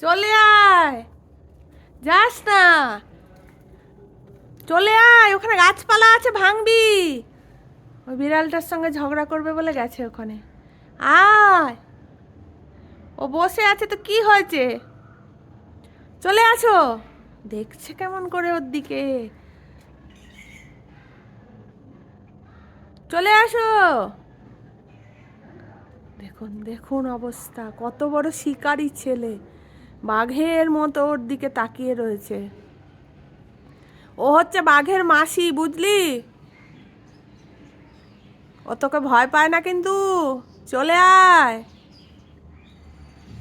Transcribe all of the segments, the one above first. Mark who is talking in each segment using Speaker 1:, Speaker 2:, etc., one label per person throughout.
Speaker 1: চলে আয়। যাস না। চলে আয়, ওখানে গাছপালা আছে, ভাঙবি। ওই বিড়ালটার সঙ্গে ঝগড়া করবে বলে গেছে ওখানে। আয়। ও বসে আছে তো কি হয়েছে? চলে আসো দেখছে কেমন করে ওর দিকে। চলে আসো। দেখুন দেখুন অবস্থা, কত বড় শিকারি ছেলে। বাঘের মতো ওর দিকে তাকিয়ে রয়েছে। ও হচ্ছে বাঘের মাসি, বুঝলি? ও তোকে ভয় পায় না কিন্তু। চলে আয়।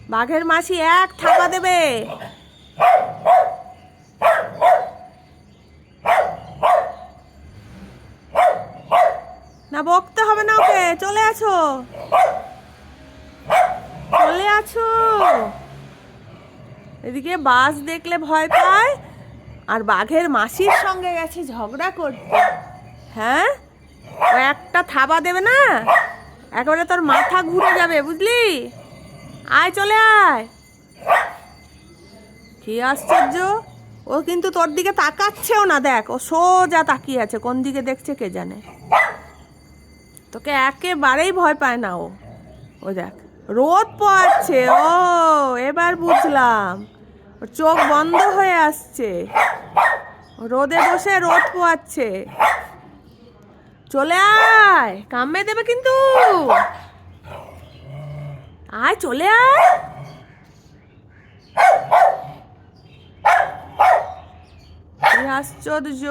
Speaker 1: বাঘের মাসি এক থাপা দেবে। না, বকতে হবে না ওকে। চলে আছো। চলে আছো। এদিকে বাস দেখলে ভয় পায়, আর বাঘের মাসির সঙ্গে গেছে ঝগড়া করতে। হ্যাঁ? ও একটা থাবা দেবে না? একেবারে তোর মাথা ঘুরে যাবে, বুঝলি? আয়, চলে আয়। কি আশ্চর্য? ও কিন্তু তোর দিকে তাকাচ্ছেও না, দেখ, ও সোজা তাকিয়ে আছে, কোন দিকে দেখছে কে জানে। তোকে একেবারেই ভয় পায় না ও। ও দেখ। রোদ পোয়াচ্ছে, ও, এবার বুঝলাম। চোখ বন্ধ হয়ে আসছে। রোদে বসে রোদ পোয়াচ্ছে। চলে আয়, কামড়ে দেবে কিন্তু। আয়, চলে আয়। আশ্চর্য।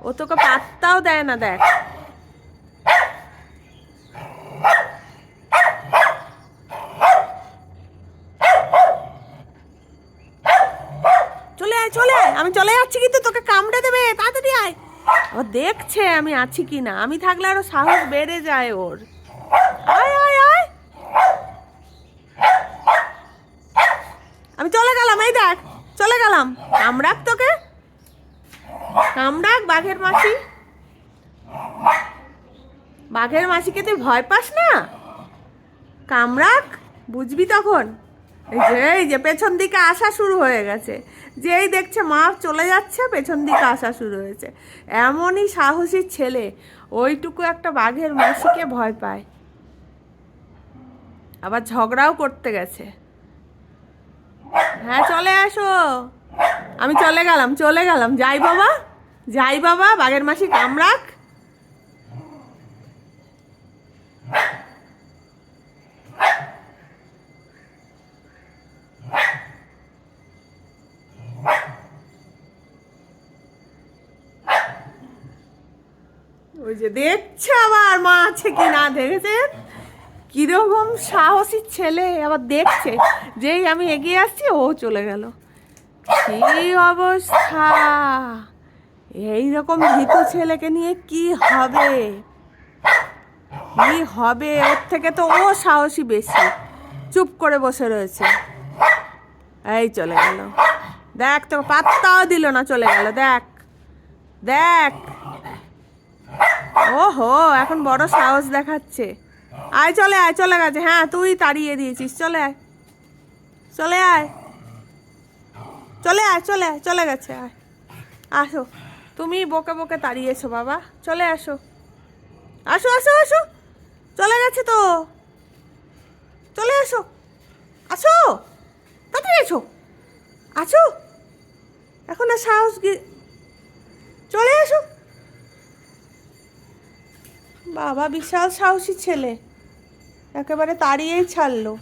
Speaker 1: ও তোকে পাত্তাও দেয় না, দেখ। চলে আমি চলে যাচ্ছি কিন্তু তোকে কামড়ে দেবে, তাড়াতাড়ি আয়। ও দেখছে আমি আছি কি না আমি থাকলে আরও সাহস বেড়ে যায় ওর। আয় আয় আয়। আমি চলে গেলাম, এই দেখ, চলে গেলাম। কামড়াক তোকে? কামড়াক, বাঘের মাসি। বাঘের মাসিকে তুই ভয় পাস না? কামড়াক, বুঝবি তখন? এই যে এই যে, পেছন দিকে আসা শুরু হয়ে গেছে। যেই দেখছে মা চলে যাচ্ছে, পেছন দিকে আসা শুরু হয়েছে। এমনই সাহসী ছেলে, ওইটুকু একটা বাঘের মাসিকে ভয় পায়। আবার ঝগড়াও করতে গেছে। হ্যাঁ চলে আসো। আমি চলে গেলাম চলে গেলাম। যাই বাবা যাই বাবা, বাঘের মাসি কামড়াক। ওই যে দেখছে আবার মা আছে কি না দেখেছেন কীরকম সাহসী ছেলে, আবার দেখছে যেই আমি এগিয়ে আসছি, ও চলে গেল। কি অবস্থা? এই রকম ভীতু ছেলেকে নিয়ে কি হবে? কি হবে? ওর থেকে তো ও সাহসী বেশি। চুপ করে বসে রয়েছে। এই চলে গেল। দেখ তো পাত্তাও দিল না, চলে গেল। দেখ দেখ। ওহো, এখন বড় সাহস দেখাচ্ছে। আয়, চলে আয়, চলে গেছে। হ্যাঁ তুই তাড়িয়ে দিয়েছিস। চলে আয়। চলে আয়। চলে আয় চলে আয়, চলে গেছে, আয়। আসো। তুমি বকে বকে তাড়িয়েছো, বাবা। চলে আসো। আসো আসো আসো। চলে গেছে তো। চলে আসো। আসো। তাড়াতাড়ি এসো। আছো এখন আর সাহস চলে আসো। বাবা বিশাল সাহসী ছেলে। একেবারে তাড়িয়েই ছাড়লো।